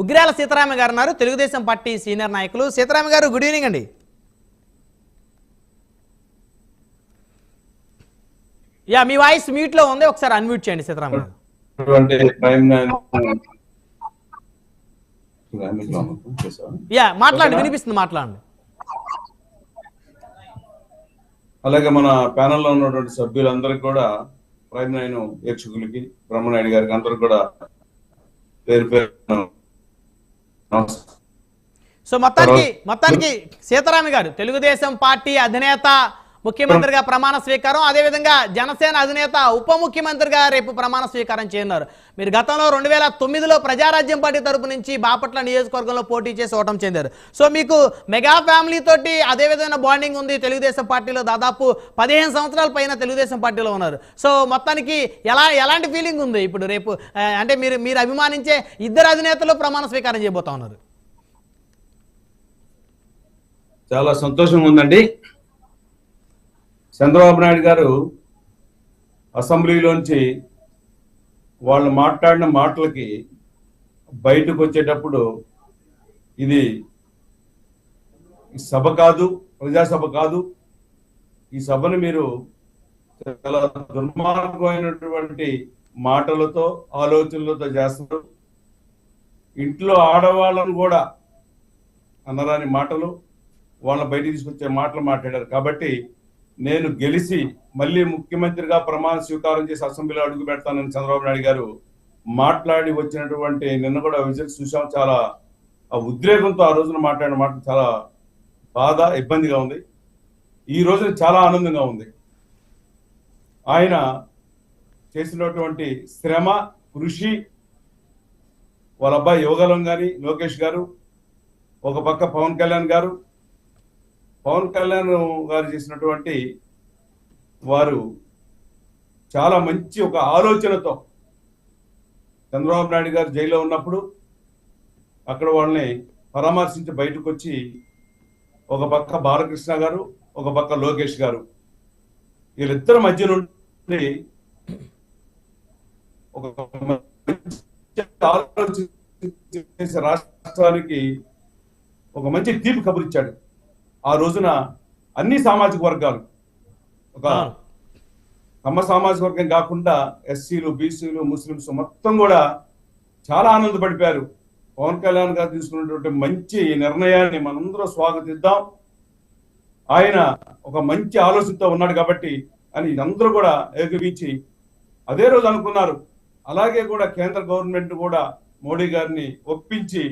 ఉగ్రాల సీతారామ గారు ఉన్నారు. Telugu Desam party senior నాయకులు. సీతారామ గారు గుడ్ ఈవినింగ్ అండి. యా మీ వాయిస్ మ్యూట్లో ఉంది. ఒకసారి అన్మ్యూట్ చేయండి సీతారామ? యా మాట్లాడండి. వినిపిస్తుంది మాట్లాడండి. అలాగే మన ప్యానెల్లో ఉన్నటువంటి సభ్యులందరికీ కూడా ప్రైమ్ నైన్ వీక్షకులకి బ్రహ్మనాయుడు గారికి అందరికి కూడా పేరు పేరు సో మొత్తానికి మొత్తానికి సీతారామి గారు తెలుగుదేశం పార్టీ అధినేత ముఖ్యమంత్రిగా ప్రమాణ స్వీకారం అదేవిధంగా జనసేన అధినేత ఉప ముఖ్యమంత్రిగా రేపు ప్రమాణ స్వీకారం చేయనున్నారు. మీరు గతంలో రెండు వేల తొమ్మిదిలో ప్రజారాజ్యం పార్టీ తరపు నుంచి బాపట్ల నియోజకవర్గంలో పోటీ చేసి ఓటం చెందారు. సో మీకు మెగా ఫ్యామిలీ తోటి అదే విధమైన బాండింగ్ ఉంది. తెలుగుదేశం పార్టీలో దాదాపు పదిహేను సంవత్సరాల పైన తెలుగుదేశం పార్టీలో ఉన్నారు. సో మొత్తానికి ఎలా ఎలాంటి ఫీలింగ్ ఉంది ఇప్పుడు రేపు అంటే మీరు మీరు అభిమానించే ఇద్దరు అధినేతలు ప్రమాణ స్వీకారం చేయబోతా ఉన్నారు. చాలా సంతోషంగా ఉందండి. చంద్రబాబు నాయుడు గారు అసెంబ్లీలోంచి వాళ్ళు మాట్లాడిన మాటలకి బయటకు వచ్చేటప్పుడు ఇది సభ కాదు ప్రజాసభ కాదు. ఈ సభను మీరు చాలా దుర్మార్గమైనటువంటి మాటలతో ఆలోచనలతో చేస్తారు. ఇంట్లో ఆడవాళ్ళను కూడా అనరాని మాటలు వాళ్ళ బయట తీసుకొచ్చే మాటలు మాట్లాడారు. కాబట్టి నేను గెలిచి మళ్ళీ ముఖ్యమంత్రిగా ప్రమాణ స్వీకారం చేసి అసెంబ్లీలో అడుగు పెడతానని చంద్రబాబు నాయుడు గారు మాట్లాడి వచ్చినటువంటి నిన్న కూడా విజిట్ చూసాం. చాలా ఆ ఉద్రేకంతో ఆ రోజున మాట్లాడిన మాట చాలా బాధ ఇబ్బందిగా ఉంది. ఈ రోజున చాలా ఆనందంగా ఉంది. ఆయన చేసినటువంటి శ్రమ కృషి వాళ్ళ అబ్బాయి యువగలం గారి లోకేష్ గారు ఒక పక్క పవన్ కళ్యాణ్ గారు పవన్ కళ్యాణ్ గారు చేసినటువంటి వారు చాలా మంచి ఒక ఆలోచనతో చంద్రబాబు నాయుడు గారు జైల్లో ఉన్నప్పుడు అక్కడ వాళ్ళని పరామర్శించి బయటకు వచ్చి ఒక పక్క బాలకృష్ణ గారు ఒక పక్క లోకేష్ గారు వీళ్ళిద్దరి మధ్య నుండి ఒక మంచి ఆలోచన రాష్ట్రానికి ఒక మంచి తీర్పు కబురిచ్చాడు. ఆ రోజున అన్ని సామాజిక వర్గాలు ఒక. కమ్మ సామాజిక వర్గం కాకుండా ఎస్సీలు బీసీలు ముస్లింస్ మొత్తం కూడా చాలా ఆనందపడిపోయారు. పవన్ కళ్యాణ్ గారు తీసుకున్నటువంటి మంచి నిర్ణయాన్ని మనందరం స్వాగతిద్దాం. ఆయన ఒక మంచి ఆలోచనతో ఉన్నాడు కాబట్టి అని అందరూ కూడా ఏకీపించి అదే రోజు అనుకున్నారు. అలాగే కూడా కేంద్ర గవర్నమెంట్ కూడా మోడీ గారిని ఒప్పించి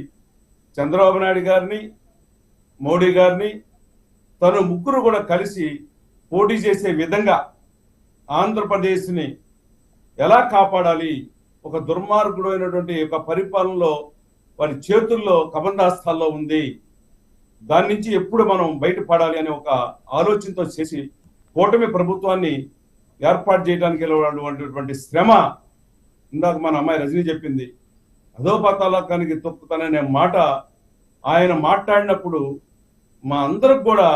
చంద్రబాబు నాయుడు గారిని మోడీ గారిని తను ముగ్గురు కూడా కలిసి పోటీ చేసే విధంగా ఆంధ్రప్రదేశ్ని ఎలా కాపాడాలి? ఒక దుర్మార్గుడు అయినటువంటి ఒక పరిపాలనలో వారి చేతుల్లో కబంధాస్తాల్లో ఉంది. దాని నుంచి ఎప్పుడు మనం బయటపడాలి అనే ఒక ఆలోచనతో చేసి కూటమి ప్రభుత్వాన్ని ఏర్పాటు చేయడానికి వెళ్ళినటువంటి శ్రమ ఇందాక మన అమ్మాయి రజనీ చెప్పింది. అధోపతాలకానికి తొక్కుతాననే మాట ఆయన మాట్లాడినప్పుడు మా అందరికి కూడా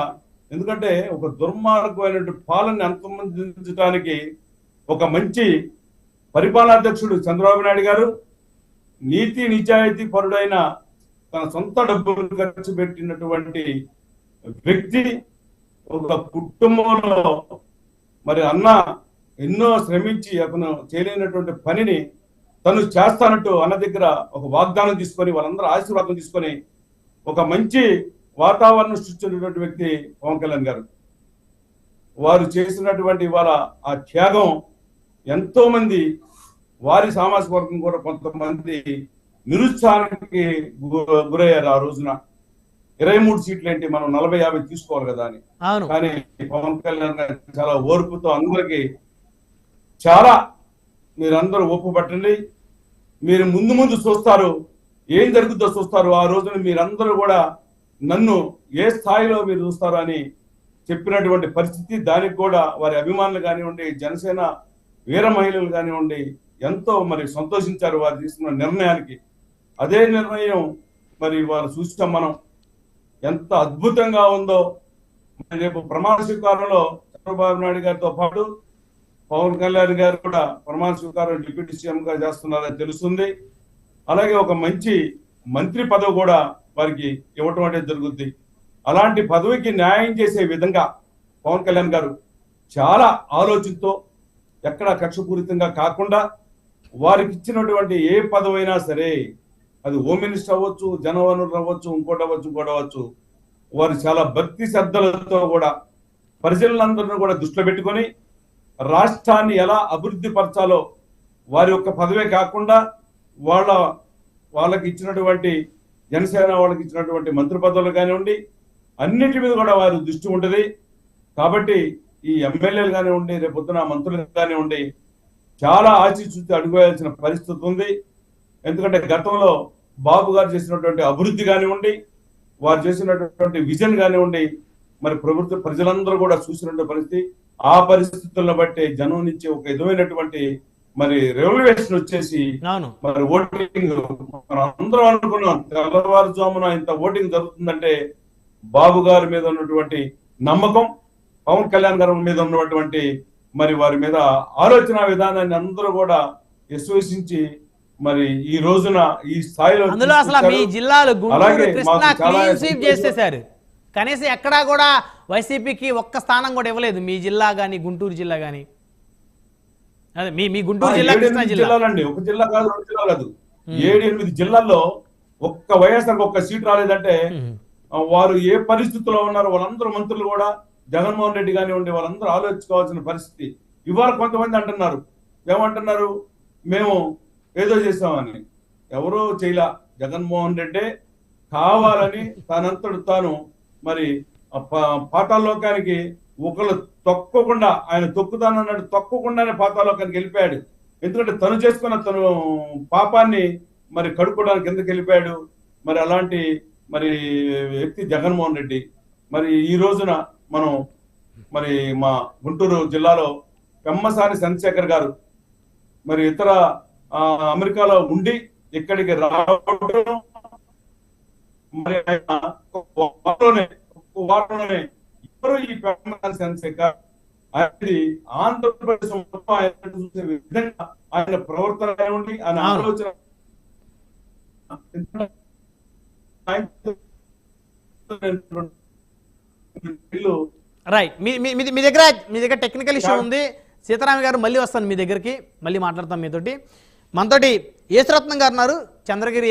ఎందుకంటే ఒక దుర్మార్గమైనటువంటి పాలన అంతమందించడానికి ఒక మంచి పరిపాలనాధ్యక్షుడు చంద్రబాబు నాయుడు గారు నీతి నిజాయితీ పరుడైన తన సొంత డబ్బులు ఖర్చు పెట్టినటువంటి వ్యక్తి ఒక కుటుంబంలో మరి అన్న ఎన్నో శ్రమించి అతను చేయలేనటువంటి పనిని తను చేస్తానంటూ అన్న దగ్గర ఒక వాగ్దానం తీసుకొని వాళ్ళందరూ ఆశీర్వాదం తీసుకొని ఒక మంచి వాతావరణం సృష్టించినటువంటి వ్యక్తి పవన్ కళ్యాణ్ గారు. వారు చేసినటువంటి ఇవాళ ఆ త్యాగం ఎంతో మంది వారి సామాజిక వర్గం కూడా కొంతమంది నిరుత్సాహానికి గురయ్యారు ఆ రోజున. ఇరవై మూడు సీట్లు ఏంటి? మనం నలభై యాభై తీసుకోవాలి కదా అని. కానీ పవన్ కళ్యాణ్ గారు చాలా ఓర్పుతో అందరికి చాలా మీరందరూ ఒప్పు పట్టండి. మీరు ముందు ముందు చూస్తారు. ఏం జరుగుతుందో చూస్తారు. ఆ రోజున మీరందరూ కూడా నన్ను ఏ స్థాయిలో మీరు చూస్తారని చెప్పినటువంటి పరిస్థితి దానికి కూడా వారి అభిమానులు కానివ్వండి జనసేన వీర మహిళలు కానివ్వండి ఎంతో మరి సంతోషించారు వారు తీసుకున్న నిర్ణయానికి. అదే నిర్ణయం మరి వారు చూసాం మనం ఎంత అద్భుతంగా ఉందో. మరి రేపు ప్రమాణ స్వీకారంలో చంద్రబాబు నాయుడు గారితో పాటు పవన్ కళ్యాణ్ గారు కూడా ప్రమాణ స్వీకారం డిప్యూటీ సీఎం గా చేస్తున్నారని తెలుస్తుంది. అలాగే ఒక మంచి మంత్రి పదవి కూడా వారికి ఇవ్వటం అనేది జరుగుద్ది. అలాంటి పదవికి న్యాయం చేసే విధంగా పవన్ కళ్యాణ్ గారు చాలా ఆలోచనతో ఎక్కడ కక్షపూరితంగా కాకుండా వారికి ఇచ్చినటువంటి ఏ పదవైనా సరే అది హోమ్ మినిస్టర్ అవ్వచ్చు జనవనరులు అవ్వచ్చు ఇంకోటి అవ్వచ్చు ఇంకోటి అవ్వచ్చు వారు చాలా భక్తి శ్రద్ధలతో కూడా ప్రజలందరినీ కూడా దృష్టిలో పెట్టుకొని రాష్ట్రాన్ని ఎలా అభివృద్ధి పరచాలో వారి యొక్క పదవే కాకుండా వాళ్ళ వాళ్ళకి ఇచ్చినటువంటి జనసేన వాళ్ళకి ఇచ్చినటువంటి మంత్రి పదవులు కానివ్వండి అన్నిటి మీద కూడా వారి దృష్టి ఉంటుంది. కాబట్టి ఈ ఎమ్మెల్యేలు కానివ్వండి రేపు పొద్దున మంత్రులు కానివ్వండి చాలా ఆచిచూచి అడుగువేయాల్సిన పరిస్థితి ఉంది. ఎందుకంటే గతంలో బాబు గారు చేసినటువంటి అభివృద్ధి కానివ్వండి వారు చేసినటువంటి విజన్ కానివ్వండి మరి ప్రభుత్వ ప్రజలందరూ కూడా చూసినటువంటి పరిస్థితి ఆ పరిస్థితులను బట్టి జనం నుంచి ఒక విధమైనటువంటి మరి రెవల్యూషన్ వచ్చేసి మరి ఓటింగ్ మనం అందరం అనుకున్నాం తెల్లవారుజామున ఇంత ఓటింగ్ జరుగుతుందంటే బాబు గారి మీద ఉన్నటువంటి నమ్మకం పవన్ కళ్యాణ్ గారి మీద ఉన్నటువంటి మరి వారి మీద ఆలోచన విధానాన్ని అందరూ కూడా విశ్వసించి మరి ఈ రోజున ఈ స్థాయిలో అందులో అసలు మీ. జిల్లాలు గుంటూరు అలాగే కనీసం ఎక్కడా కూడా వైసీపీకి ఒక్క స్థానం కూడా ఇవ్వలేదు మీ జిల్లా గాని గుంటూరు జిల్లా గాని. అదే మీ మీ గుంటూరు జిల్లా కృష్ణా జిల్లాలండి. ఒక జిల్లా కాదు రెండు జిల్లా కాదు. ఏడు ఎనిమిది జిల్లాల్లో ఒక్క వైఎస్ఆర్ ఒక్క సీట్ రాలేదంటే వారు ఏ పరిస్థితిలో ఉన్నారో? వాళ్ళందరూ మంత్రులు కూడా జగన్మోహన్ రెడ్డి కానివ్వండి వాళ్ళందరూ ఆలోచించుకోవాల్సిన పరిస్థితి. ఇవాళ కొంతమంది అంటున్నారు. ఏమంటున్నారు? మేము ఏదో చేస్తామని ఎవరో చేయలా. జగన్మోహన్ రెడ్డి కావాలని తనంతడు తాను మరి ఆ పా- పాతాళలోకానికి ఒకళ్ళు తొక్కకుండా ఆయన తొక్కుతానన్నాడు తొక్కకుండానే పాతాలోకానికి వెళ్ళిపోయాడు. ఎందుకంటే తను చేసుకున్న తను పాపాన్ని మరి కడుక్కోవడానికి ఎందుకు వెళ్ళిపోయాడు? మరి అలాంటి మరి వ్యక్తి జగన్మోహన్ రెడ్డి. మరి ఈ రోజున మనం మరి మా గుంటూరు జిల్లాలో పెమ్మసాని చంద్రశేఖర్ గారు మరి ఇతర ఆ, అమెరికాలో ఉండి ఇక్కడికి రావడం మరి ఆయన వారంలోనే వారంలోనే ఎవరు ఈ పెమ్మసాని చంద్రశేఖర్ అనేది ఆంధ్రప్రదేశ్ ఆయన చూసే విధంగా ఆయన ప్రవర్తన కానివ్వండి ఆయన. ఆలోచన రైట్. మీ మీ- దగ్గర మీ దగ్గర టెక్నికల్ ఇష్యూ ఉంది. సీతారామ గారు మళ్ళీ వస్తాను మీ దగ్గరికి. మళ్ళీ మాట్లాడతాం మీతోటి. మనతోటి ఏసురత్నం గారు ఉన్నారు. చంద్రగిరి